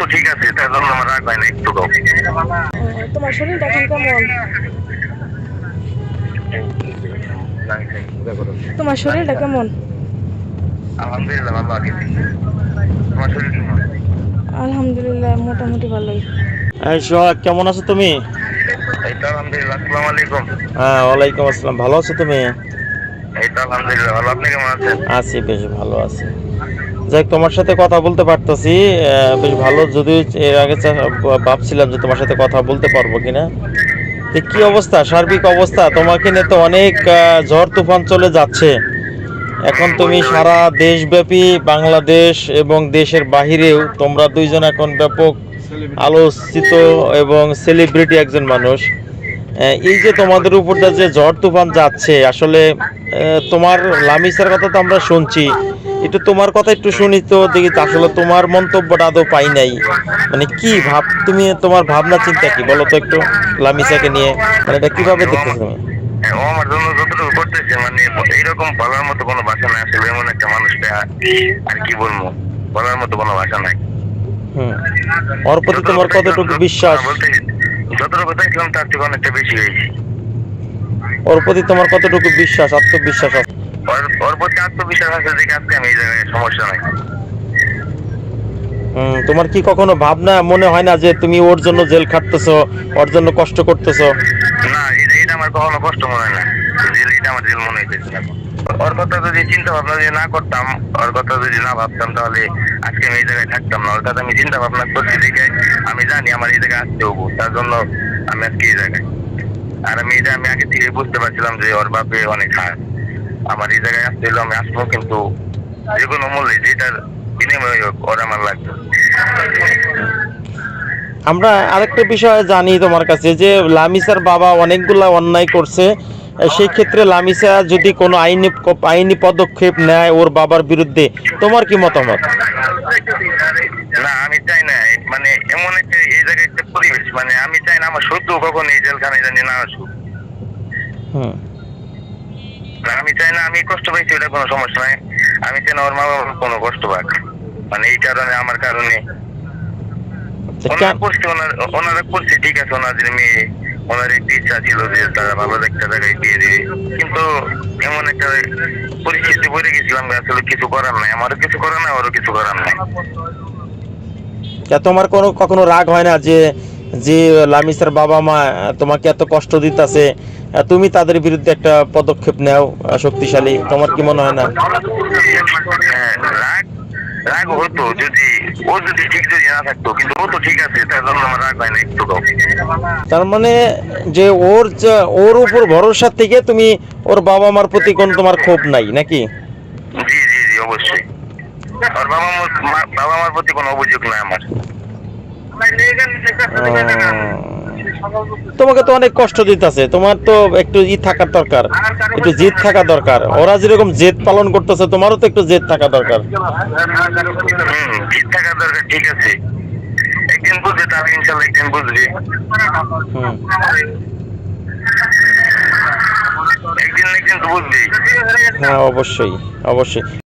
তো ঠিক আছে তার জন্য আমার রাগ হয় না একটু তোমার শরীরটা এখন কেমন? তোমার শরীরটা কেমন? আলহামদুলিল্লাহ ভালো আছি। তোমার শরীর কেমন? আলহামদুলিল্লাহ মোটামুটি ভালোই। এই সোহাগ কেমন আছো তুমি? এই তো আলহামদুলিল্লাহ আসসালামু আলাইকুম। হ্যাঁ ওয়ালাইকুম আসসালাম ভালো আছো তুমি? এই তো আলহামদুলিল্লাহ ভালো। আপনি কেমন আছেন? আছি বেশ ভালো আছি। যাই তোমার সাথে কথা বলতে পারতেছি। বেশ ভালো যদি এর আগে ভাবছিলাম যে তোমার সাথে কথা বলতে পারব কিনা। তো কি অবস্থা? সার্বিক অবস্থা? তোমাকে নিয়ে তো অনেক ঝড় তুফান চলে যাচ্ছে। এখন তুমি সারা দেশব্যাপী, বাংলাদেশ এবং দেশের বাহিরেও তোমরা দুইজন এখন ব্যাপক আলোচিত এবং সেলিব্রিটি একজন মানুষ। এই যে তোমাদের উপর দিয়ে যে ঝড় তুফান যাচ্ছে, আসলে তোমার লামিসার কথা তো আমরা শুনছি। একটু তোমার কথা একটু শুনি তো দেখি আসলে তোমার মন্তব্যটা আদৌ পাই নাই। মানে কি ভাব তুমি তোমার ভাবনা চিন্তা কি? বলো তো একটু লামিসাকে নিয়ে। মানে এটা কীভাবে দেখতেছো তুমি? হ্যাঁ, আমার জন্য যতটুকু করতেছে মানে এইরকম বলার মতো কোনো ভাষা নাই। আসলে এমন একটা মানুষটা আর কি বলব বলার মতো কোনো ভাষা নাই। হুম। ওর প্রতি তোমার কতটুকু বিশ্বাস? বলতে যতটুকু তার থেকে অনেকটা বেশি হয়েছে। ওর প্রতি তোমার কতটুকু বিশ্বাস আত্মবিশ্বাস আছে? আত্মবিশ্বাস আছে যে আজকে আমি এই জায়গায় সমস্যা নাই। তোমার কি কখনো ভাবনা মনে হয় না যে তুমি ওর জন্য জেল খাটতেছো ওর জন্য কষ্ট করতেছো? না এটা এটা আমার কখনো কষ্ট মনে হয় না। জেল এটা আমার জেল মনে হইতেছে না। ওর কথা যদি চিন্তা ভাবনা যদি না করতাম ওর কথা যদি না ভাবতাম তাহলে আজকে আমি এই জায়গায় থাকতাম না। ওর আমি চিন্তা ভাবনা করছি দেখে আমি জানি আমার এই জায়গায় আসতে হব। তার জন্য আমি আজকে এই জায়গায়। আর আমি এটা আমি আগে থেকে বুঝতে পারছিলাম যে ওর বাপে অনেক হার। আমার এই জায়গায় আসতে হলো আমি আসব কিন্তু যে কোনো মূল্যে যেটার বিনিময়ে হোক ওর আমার লাগবে। আমরা আরেকটা বিষয় জানি তোমার কাছে যে লামিসার বাবা অনেকগুলা অন্যায় করছে সেই ক্ষেত্রে লামিসা যদি কোনো আইনি আইনি পদক্ষেপ নেয় ওর বাবার বিরুদ্ধে তোমার কি মতামত? না আমি চাই না মানে এমন একটা এই জায়গায় একটা পরিবেশ মানে আমি চাই না আমার শত্রু কখন এই জেলখানায় জানি না আসুক। হুম। না, আমি চাই না আমি কষ্ট পাইছি ওটা কোনো সমস্যা নাই। আমি চাই না ওর মা বাবার কোনো কষ্ট পাক। মানে এই কারণে আমার কারণে। ওনারা করছে ওনারা করছে ঠিক আছে ওনাদের মেয়ে। ওনার একটি ইচ্ছা ছিল যে তারা ভালো একটা জায়গায় বিয়ে দিবে। কিন্তু এমন একটা পরিস্থিতি পড়ে গেছিলাম আসলে কিছু করার নাই। আমারও কিছু করার নাই ওরও কিছু করার নাই। তোমার কোনো কখনো রাগ হয় না যে যে লামিসার বাবা মা তোমাকে এত কষ্ট দিতেছে তুমি তাদের বিরুদ্ধে একটা পদক্ষেপ নেও শক্তিশালী। তোমার কি মনে হয় না? রাগ হতো যদি ও যদি ঠিক যদি না থাকতো কিন্তু ও তো ঠিক আছে তার জন্য আমার রাগ হয় না একটু তার মানে যে ওর ওর উপর ভরসা থেকে তুমি ওর বাবা মার প্রতি কোনো তোমার ক্ষোভ নাই নাকি? জি জি জি অবশ্যই। আর বাবা মার বাবা মার প্রতি কোনো অভিযোগ নাই আমার। তোমাকে তো অনেক কষ্ট দিতেছে। তোমার তো একটু ই থাকার দরকার। একটু জেদ থাকা দরকার। ওরা যেরকম জেদ পালন করতেছে তোমারও তো একটু জেদ থাকা দরকার। ঠিক থাকা দরকার ঠিক আছে। একদিন বুঝবে তাহলে ইনশাল্লাহ একদিন বুঝবে। একদিন একদিন তো বুঝবেই। হ্যাঁ অবশ্যই অবশ্যই।